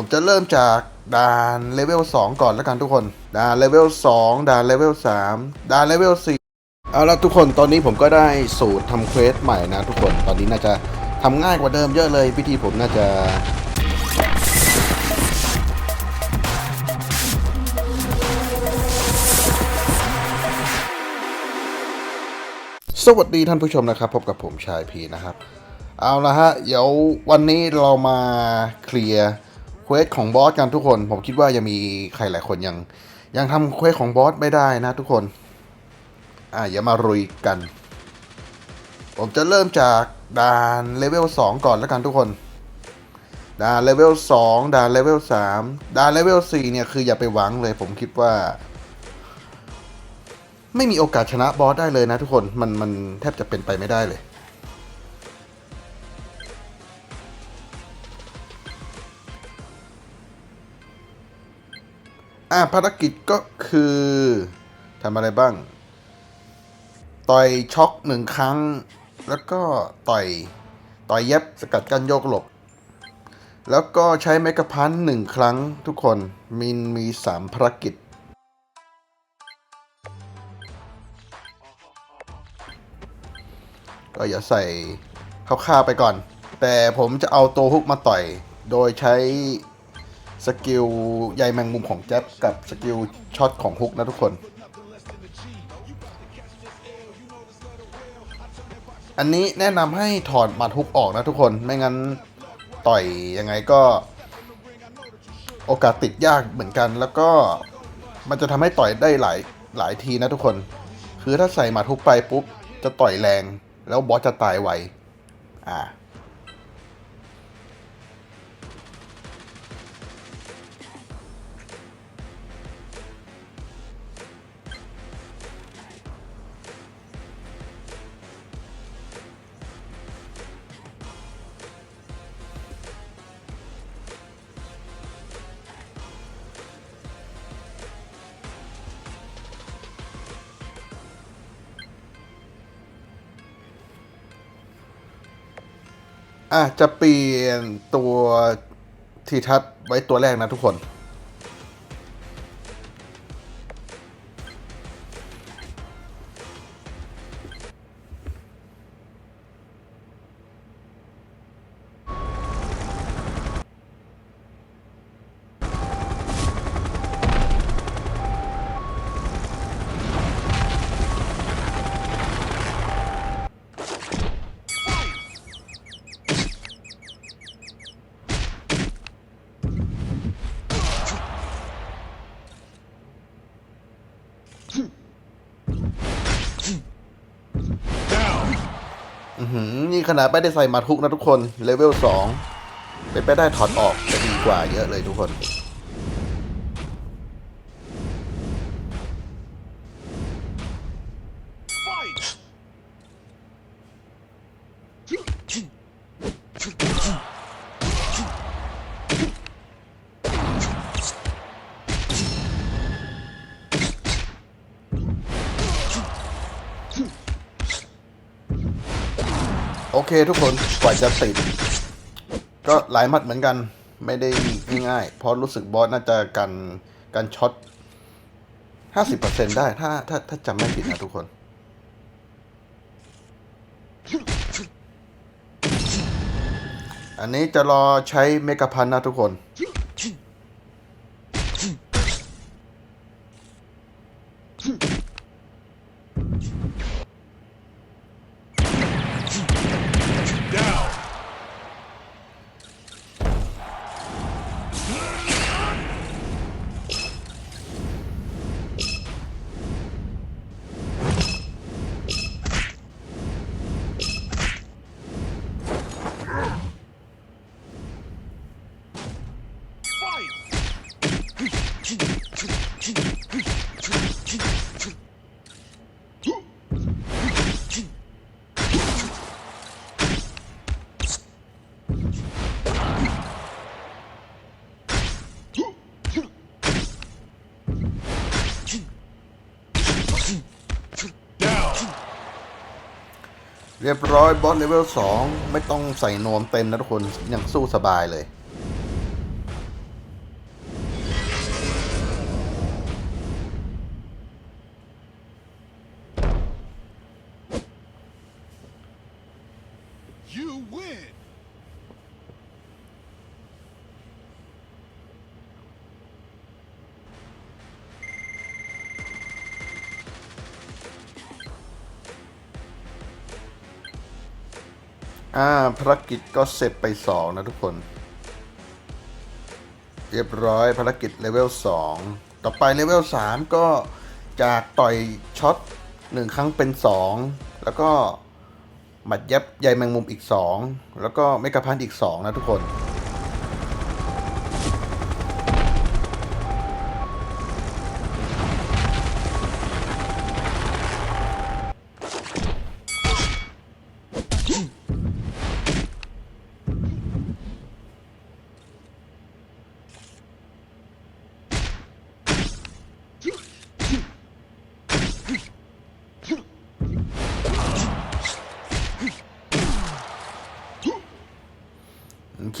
ผมจะเริ่มจากด่านเลเวล2 ก่อนแล้วกันทุกคน ด่านเลเวล2ด่านเลเวล3ด่านเลเวล4เอาละทุกคนตอนนี้ผมก็ได้สูตรทำเควสใหม่นะทุกคนตอนนี้น่าจะทำง่ายกว่าเดิมเยอะเลยวิธีผมน่าจะสวัสดีท่านผู้ชมนะครับพบกับผมชายพีนะครับ เอาละฮะ เดี๋ยววันนี้เรามาเคลียร์ เควสของบอสกันทุกคน ผมคิดว่ายังมีใครหลายคนยัง ยังทำเควสของบอสไม่ได้นะทุกคน อะอย่ามารุยกัน ผมจะเริ่มจากด่านเลเวล2ก่อนแล้วกันทุกคนด่านเลเวล2ด่านเลเวล3ด่านเลเวล4เนี่ยคืออย่าไปหวังเลย ผมคิดว่า ไม่มีโอกาสชนะบอสได้เลยนะทุกคนมันมันแทบจะเป็นไปไม่ได้เลย อ่าภารกิจก็คือทำอะไรบ้าง ต่อยช็อกหนึ่งครั้ง แล้วก็ต่อยต่อยเย็บสกัดกันโยกหลบ แล้วก็ใช้เมกะพันหนึ่งครั้งทุกคนมินมีสามภารกิจ ก็อย่าใส่ข้าวๆไปก่อน แต่ผมจะเอาตัวฮุกมาต่อย โดยใช้ สกิลใยแมงมุมของแจ๊บกับสกิลช็อตของฮุกนะทุกคน อันนี้แนะนำให้ถอดหมัดฮุกออกนะทุกคนไม่งั้นต่อยยังไงก็ โอกาสติดยากเหมือนกัน แล้วก็มันจะทำให้ต่อยได้หลายหลายทีนะทุกคน คือถ้าใส่หมัดฮุกไปปุ๊บจะต่อยแรง แล้วบอสจะตายไวอ่า อะจะเปลี่ยนตัวทีทัศไว้ตัวแรกนะทุกคน ขนาดไม่ได้ใส่หมัดฮุกนะทุกคนเลเวลสองเป็นไปได้ถอดออกจะดีกว่าเยอะเลยทุกคน อเคทุกคนกว่าจะติด ก็หลายมัดเหมือนกันไม่ได้ง่ายๆเพราะรู้สึกบอสน่าจะกันกันช็อตห้าสิบเปอร์เซ็นได้ถ้าถ้าถ้าจำไม่ผิดนะทุกคน อันนี้จะรอใช้เมกะพันนะทุกคน เรียบร้อยบอสเลเวล2ไม่ต้องใส่โนมเต็มนะทุกคนยังสู้สบายเลย อ่าภารกิจก็เสร็จไปสองนะทุกคน เรียบร้อยภารกิจเลเวล 2 ต่อไปเลเวล 3 ก็จากต่อยช็อตหนึ่งครั้งเป็น 2 แล้วก็หมัดยับใยแมงมุมอีก 2 แล้วก็เมกะพันอีก 2 นะทุกคน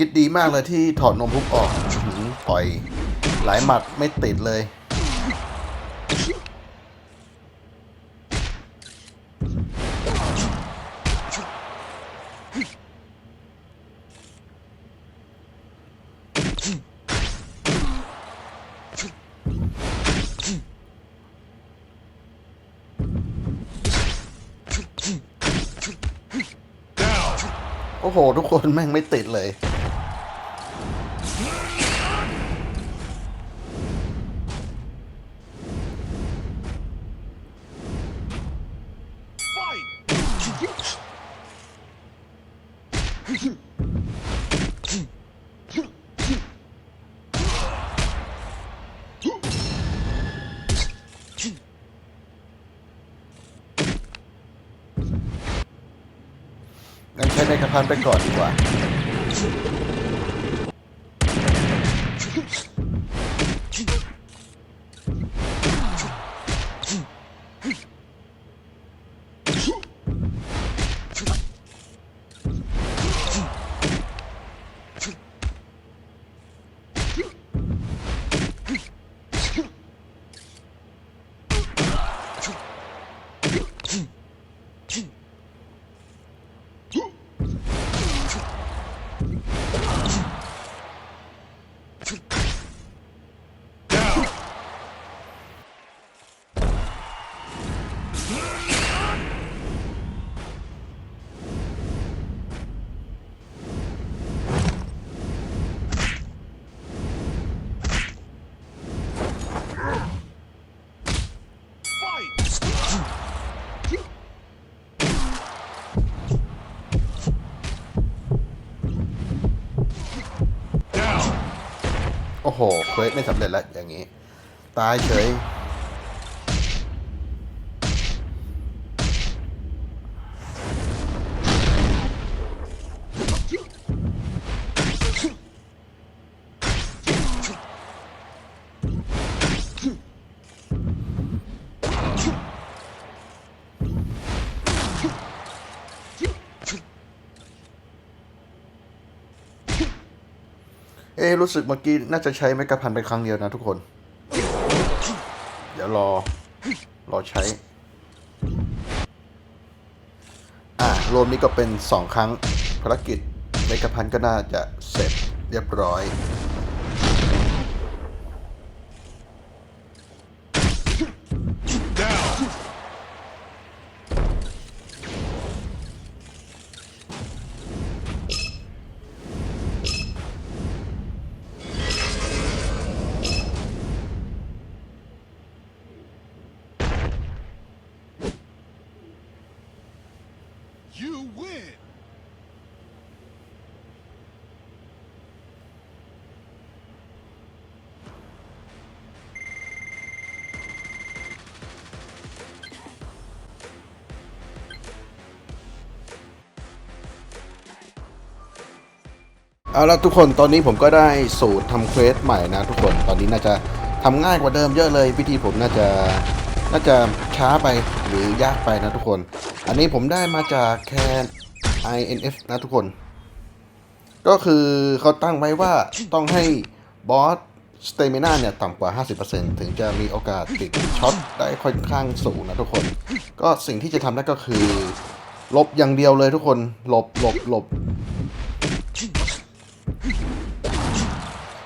คิดดีมากเลยที่ถอดนมพุกออกปล่อยหลายหมัดไม่ติดเลย โอ้โห ทุกคนแม่งไม่ติดเลย ในใช้ในกระพันไปก่อนดีกว่า โอ้โหเควสไม่สำเร็จแล้วอย่างนี้ ตายเฉย เอ๊รู้สึกเมื่อกี้น่าจะใช้ไมกะพันไปครั้งเดียวนะทุกคน เดี๋ยวรอ รอใช้ อ่ารวมนี้ก็เป็นสองครั้งภารกิจไมกะพันก็น่าจะเสร็จเรียบร้อย You win! เอาละทุกคนตอนนี้ผมก็ได้สูตรทำเควสใหม่นะทุกคนตอนนี้น่าจะทำง่ายกว่าเดิมเยอะเลย วิธีผมน่าจะน่าจะช้าไปหรือยากไปนะทุกคน อันนี้ผมได้มาจากแคน INF นะทุกคน ก็คือเขาตั้งไว้ว่าต้องให้บอสสเตมินาเนี่ยต่ำกว่า 50%ถึงจะมีโอกาสติดช็อตได้ค่อนข้างสูงนะทุกคน ก็สิ่งที่จะทำได้ก็คือหลบอย่างเดียวเลยทุกคนหลบหลบหลบ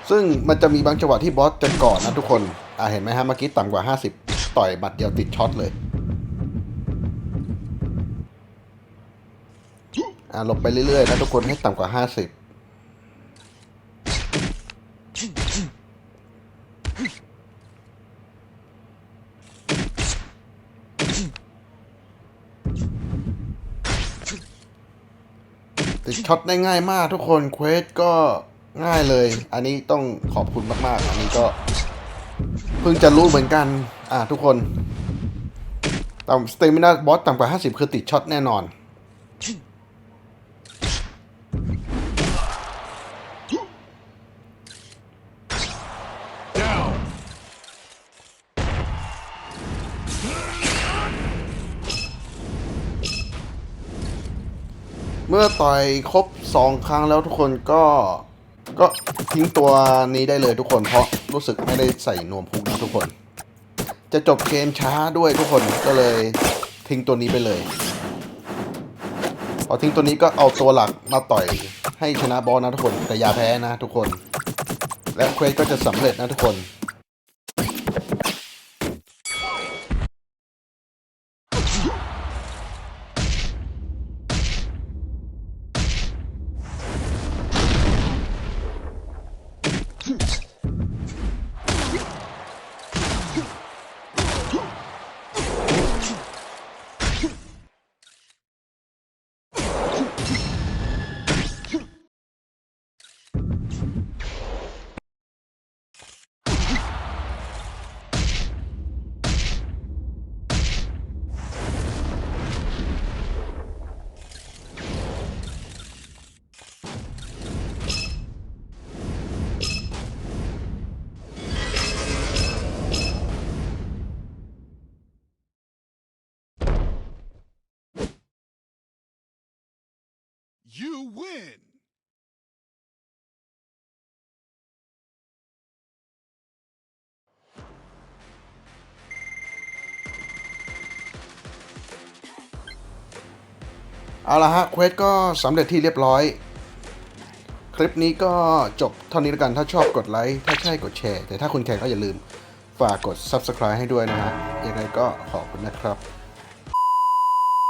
ซึ่งมันจะมีบางจังหวะที่บอสจะก่อนนะทุกคน อ่าเห็นไหมฮะเมื่อกี้ต่ำกว่า 50 ต่อยบัดเดียวติดช็อตเลย อ่าหลบไปเรื่อยๆนะทุกคนให้ต่ำกว่า50ติดช็อตได้ง่ายมากทุกคนเควสก็ง่ายเลย อันนี้ต้องขอบคุณมากๆ อันนี้ก็เพิ่งจะรู้เหมือนกัน อ่าทุกคนต่ำสเตมินาบอสต่ำกว่า 50 คือติดช็อตแน่นอน มื่อต่อยครบ 2 ครั้งแล้วทุกคนก็ ก็ทิ้งตัวนี้ได้เลยทุกคน เพราะรู้สึกไม่ได้ใส่นวมพุกนะทุกคน จะจบเกมช้าด้วยทุกคนก็เลยทิ้งตัวนี้ไปเลย พอทิ้งตัวนี้ก็เอาตัวหลักมาต่อยให้ชนะบอสนะทุกคนแต่อย่าแพ้นะทุกคน และเควสก็จะสำเร็จนะทุกคน You win. เอาละฮะเควสก็สำเร็จที่เรียบร้อย คลิปนี้ก็จบเท่านี้แล้วกันถ้าชอบกดไลค์ถ้าใช่กดแชร์ แต่ถ้าคุณแคร์ก็อย่าลืม ฝากกด Subscribe ให้ด้วยนะฮะยังไงก็ขอบคุณนะครับ